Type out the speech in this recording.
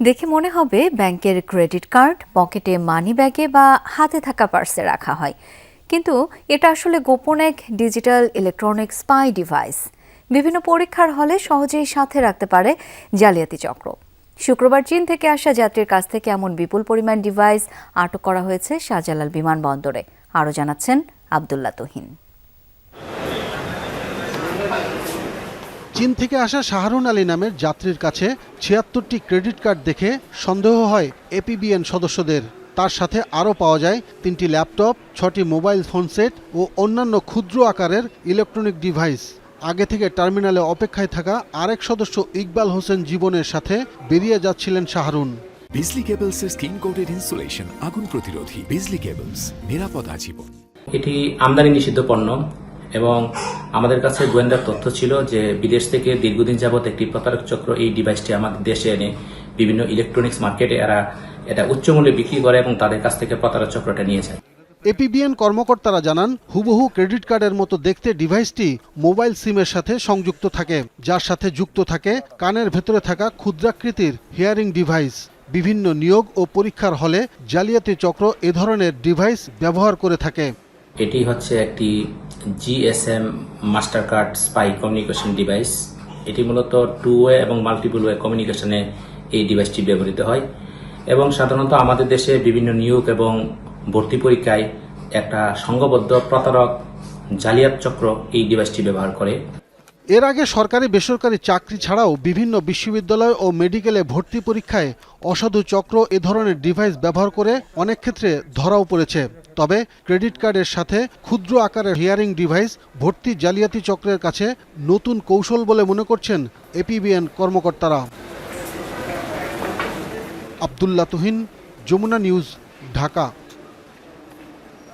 দেখে মনে হবে ব্যাংকের ক্রেডিট কার্ড, পকেটে মানি ব্যাগে বা হাতে থাকা পার্সে রাখা হয়। কিন্তু এটা আসলে গোপন এক ডিজিটাল ইলেকট্রনিক স্পাই ডিভাইস বিভিন্ন পরীক্ষার হলে সহজেই সাথে রাখতে পারে জালিয়াতি চক্র। শুক্রবার চীন থেকে আসা যাত্রীর কাছ থেকে এমন বিপুল পরিমাণ ডিভাইস আটক করা হয়েছে শাহজালাল বিমানবন্দরে। আরও জানাচ্ছেন আবদুল্লা তুহিন। চীন থেকে আসা শাহরুন আলী নামের যাত্রীর কাছে ছিয়াত্তরটি ক্রেডিট কার্ড দেখে সন্দেহ হয় এপিবিএন সদস্যদের। তার সাথে আরও পাওয়া যায় তিনটি ল্যাপটপ ছটি মোবাইল ফোন সেট ও অন্যান্য ক্ষুদ্র আকারের ইলেকট্রনিক ডিভাইস। আগে থেকে টার্মিনালে অপেক্ষায় থাকা আরেক সদস্য ইকবাল হোসেন জীবনের সাথে বেরিয়ে যাচ্ছিলেন শাহরুন। বিজলি কেবলসের স্কিন কোটেড ইনসুলেশন আগুন প্রতিরোধী বিজলি কেবলস নিরাপদ আজীবন। এটি আমদানি নিষিদ্ধ পণ্য। এবং আমাদের কাছে গোয়েন্দার তথ্য ছিল যে বিদেশ থেকে দীর্ঘদিন যাবৎ একটি প্রতারক চক্র এই ডিভাইসটি আমাদের দেশে এনে বিভিন্ন ইলেকট্রনিক্স মার্কেটে এরা এটা উচ্চ মূল্যে বিক্রি করে এবং তাদের কাছ থেকে প্রতারক চক্রটা নিয়ে যায়। এপিবিএন কর্মকর্তারা জানান হুবহু ক্রেডিট কার্ডের মতো দেখতে ডিভাইসটি মোবাইল সিমের সাথে সংযুক্ত থাকে যার সাথে যুক্ত থাকে কানের ভেতরে থাকা ক্ষুদ্রাকৃতির হিয়ারিং ডিভাইস বিভিন্ন নিয়োগ ও পরীক্ষার হলে জালিয়াতি চক্র এ ধরনের ডিভাইস ব্যবহার করে থাকে। এটি হচ্ছে একটি GSM master card spy communication device এটি মূলত টু ওয়ে এবং মাল্টিপল ওয়ে কমিউনিকেশনে এই ডিভাইসটি ব্যবহৃত হয়। এবং সাধারণত আমাদের দেশে বিভিন্ন নিয়োগ এবং ভর্তি পরীক্ষায় একটা সংঘবদ্ধ প্রতারক জালিয়াত চক্র এই ডিভাইসটি ব্যবহার করে। এর আগে সরকারি বেসরকারি চাকরি ছাড়াও বিভিন্ন বিশ্ববিদ্যালয় ও মেডিকেলে ভর্তি পরীক্ষায় অসাধু চক্র এ ধরনের ডিভাইস ব্যবহার করে অনেক ক্ষেত্রে ধরাও পড়েছে। তবে ক্রেডিট কার্ডের সাথে ক্ষুদ্র আকারের হিয়ারিং ডিভাইস, ভর্তি জালিয়াতি চক্রের কাছে নতুন কৌশল বলে মনে করছেন এপিবিএন কর্মকর্তারা। আবদুল্লা তুহিন, যমুনা নিউজ, ঢাকা।